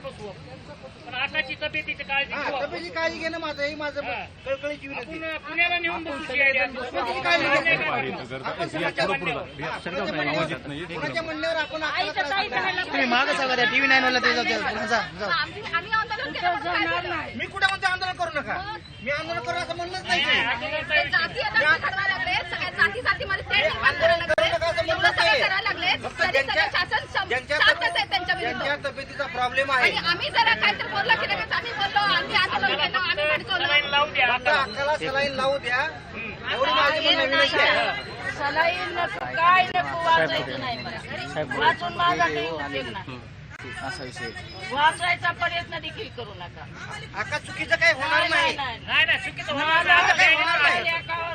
बसू पण आकाशी तब्येतीची काळजी घेऊ आपण. तब्येतीची काळजी घेणं माझं हे माझं हा. कळकळीची विनंती आपण पुण्याला नेऊन बसू. तब्येतीची काळजी घेणं. आपण कोणाच्या म्हणण्यावर कोणाच्या म्हणण्यावर कोणाच्या म्हणण्यावर आपण आपल्याला त्रास देणार? तुम्ही मागं सांगा त्या टीव्ही नाईन वाला ते जाऊ द्या. जा जा आम्ही आम्ही आंदोलन केलं म्हणून काय झालं? मी कुठे म्हणतो आंदोलन करू नका मी आंदोलन करू असं म्हणलंच नाही ते. जाती आता करायला लागले सगळ्या जाती जातीमध्ये ते निर्माण करायला लागले एवढं सगळं करायला लागले फक्त तरी सगळं ज्यांच्या- शासन शं- ज्यांच्या शांतच आहे त्यांच्या ज्यांच्या विरुद्ध तब्येतीचा प्रॉब्लेम आहे. आणि आम्ही जरा काहीतरी बोललं की लगेच आम्ही बोललो आम्ही आंदोलन केलं आम्ही सलाईन भडकवलं फक्त अक्काला सलाईन लावू द्या. एवढी माझी म्हणणं विनंती आहे सलाईन नको काय नको वाचायचं नाही मला वाचून माझा काही उपयोग नाही असा विषय वाचायचा प्रयत्न देखील करू नका अक्का चुकीचं काही होणार नाही नाही. नाही चुकीचं होणार. आता नाही. काही होणार नाही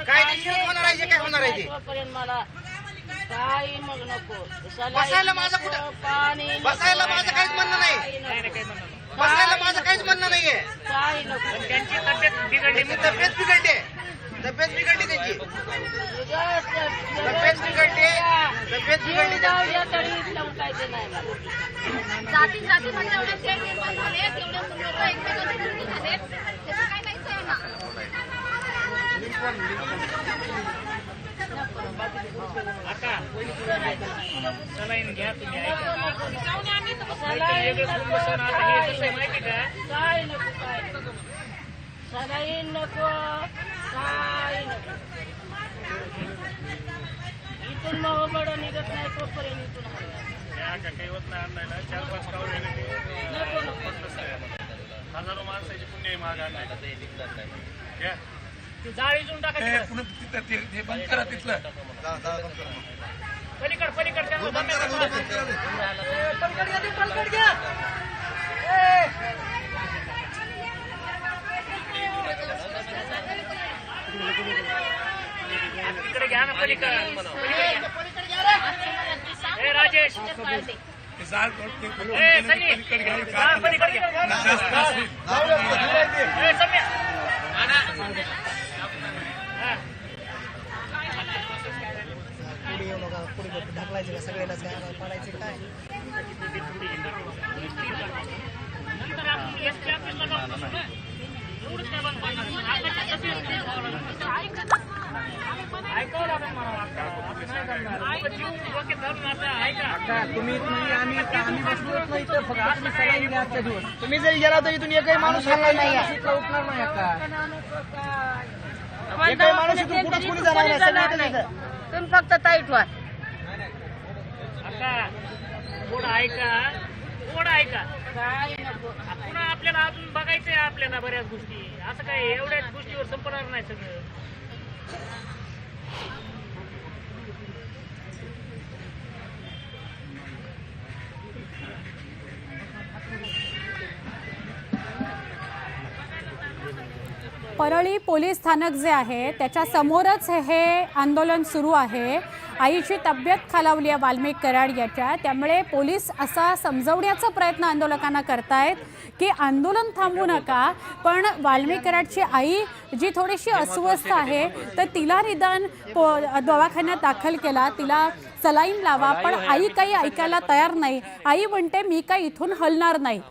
काय होणार आहे जे काय होणार आहे ते. तोपर्यंत मला काही मग नको. सलाईन बसायला माझं नको, कुठं- पाणी नको, बसायला माझं काहीच म्हणणं नाही. काही नाही, नको, नाही, काही म्हणणं नाही. बसायला माझं काहीच म्हणणं नाहीये काही नको पण त्यांची तब्येत बिघडली त्यांची तब्येत बिघडते तब्येत बिघडली त्यांची तब्येत बिघडली तब्येत बिघडली जाऊ द्या तरी जाती पण एवढे तेढ निर्माण झाले तेवढे लोक एकमेकांचे विरोधी झाले त्याचं आहे ना आता. सलाईन घ्या तुम्ही ऐका वेगळं आता हे कसं आहे माहिती का काय नको काय नको काय नको इथून मग बड निघत नाही तोपर्यंत इथून नाही चार पाच हजारो माणसाची पुण्य घ्या. ती जाळीजून टाका तिकडं. पलीकड पलीकड त्यांना दम्यात टाका. तिकडे घ्या ना पलीकड पलीकड घ्या. ए राजेश ए सनी हा, पलीकड घ्या ए सम्या हा. पुढे ढकलायचं का? सगळ्यालाच काय पडायचं काय? नंतर आपण एसटी ऑफिसला जाऊन बसू ना. एवढंच काय बंद पडणार. आकाशात कसं येईल? ऐकावं लागेल मला वाटतं. असं नाही जमणार. लोकं जीव डोक्यात धरून आता ऐका. तुम्ही तुम्ही आम्ही आम्ही बसलोच नाही तर फक्त तुम्ही सलाईन घ्या आजच्या तुम्ही जरी गेला तर इथून एकही माणूस हलणार नाही. उठणार नाही आता. एकही माणूस इथून कुठंच कोणी जाणार नाही. तुम्ही फक्त ताईट व्हा आता थोडं ऐका? थोडं ऐका? काय नको. पुन्हा आपल्याला अजून बघायचंय आपल्याला बऱ्याच गोष्टी. असं काय एवढ्याच गोष्टीवर संपणार नाही सगळं. परळी पोलीस स्थानक जे आहे त्याच्या समोरच हे आंदोलन सुरू आहे. आईची तब्येत खालावली आहे वाल्मिक कराड याच्या. त्यामुळे पोलीस असा समजवण्याचा प्रयत्न आंदोलकांना करतायत की आंदोलन थांबवू नका. पण वाल्मिक कराडची आई जी थोडीशी अस्वस्थ आहे तर तिला निदान पो दवाखान्यात दाखल केला. तिला सलाईन लावा. पण आई काही ऐकायला तयार नाही. आई म्हणते मी काही इथून हलणार नाही.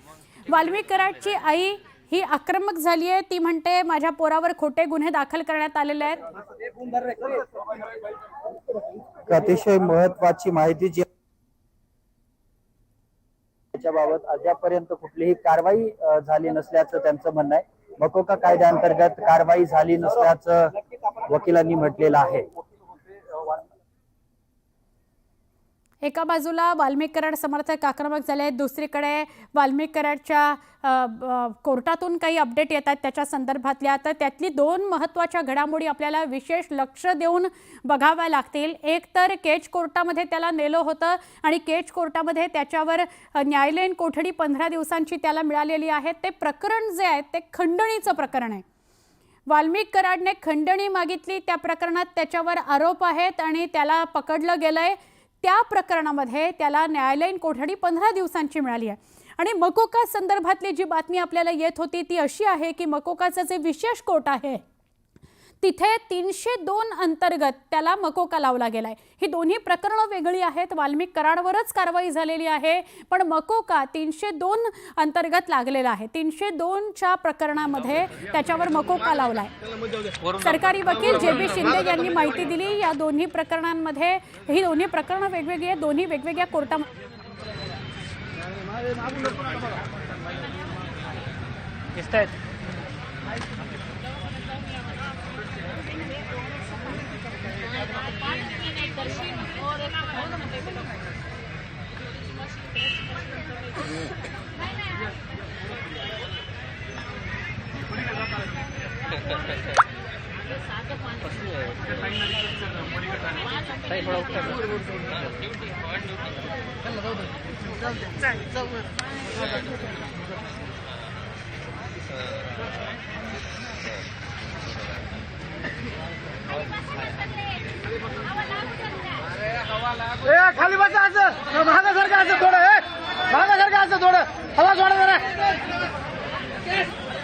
वाल्मिक कराडची आई ही आक्रमक झाली आहे. ती म्हणते माझ्या पोरावर खोटे गुन्हे दाखल करण्यात आलेले आहेत. अतिशय महत्वाची माहिती जी त्याच्याबाबत अद्यापर्यंत कुठलीही कारवाई झाली नसल्याचं त्यांचं म्हणणं आहे. मकोका कायद्याअंतर्गत कारवाई झाली नसल्याचं वकिलांनी म्हटलेलं आहे. एका बाजूला वाल्मिक कराड समर्थक आक्रमक झाले आहेत. दुसरीकडे वाल्मिक कराडच्या कोर्टातून काही अपडेट येत आहेत त्याच्या संदर्भातल्या. तर त्यातली दोन महत्त्वाच्या घडामोडी आपल्याला विशेष लक्ष देऊन बघाव्या लागतील. एक तर केज कोर्टामध्ये त्याला नेलं होतं आणि केज कोर्टामध्ये त्याच्यावर न्यायालयीन कोठडी पंधरा दिवसांची त्याला मिळालेली आहे. ते प्रकरण जे आहे ते खंडणीचं प्रकरण आहे. वाल्मिक कराडने खंडणी मागितली. त्या प्रकरणात त्याच्यावर आरोप आहेत आणि त्याला पकडलं गेलं आहे त्या प्रकरणामध्ये त्याला न्यायालयीन कोठडी पंधरा दिवसांची मिळाली आहे. आणि मकोका संदर्भातली जी बातमी आपल्याला येत होती ती अशी आहे की मकोकाचं जे विशेष कोर्ट आहे तिथे तीनशे दोन अंतर्गत त्याला मकोका लावला गेलाय. ही दोन्ही प्रकरणं वेगळी आहेत. वाल्मिक कराडवरच कारवाई झालेली आहे. पण मकोका तीनशे दोन अंतर्गत लागलेला आहे. तीनशे दोनच्या प्रकरणामध्ये त्याच्यावर मकोका लावलाय. सरकारी वकील जे बी शिंदे यांनी माहिती दिली या दोन्ही प्रकरणांमध्ये ही दोन्ही प्रकरणं वेगवेगळी आहेत. दोन्ही वेगवेगळ्या कोर्टामध्ये आहेत खाली बसा असं. महागासारखं असं थोडं ए. महागासारखं असं थोडं. हवा सोडा जरा.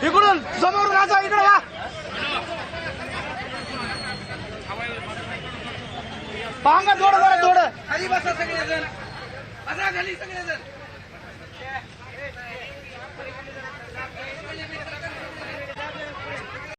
इकडून समोरून असं इकडे वा. पांगा जोड बरं जोड. खाली बसा सगळेजण. बसा खाली सगळेजण.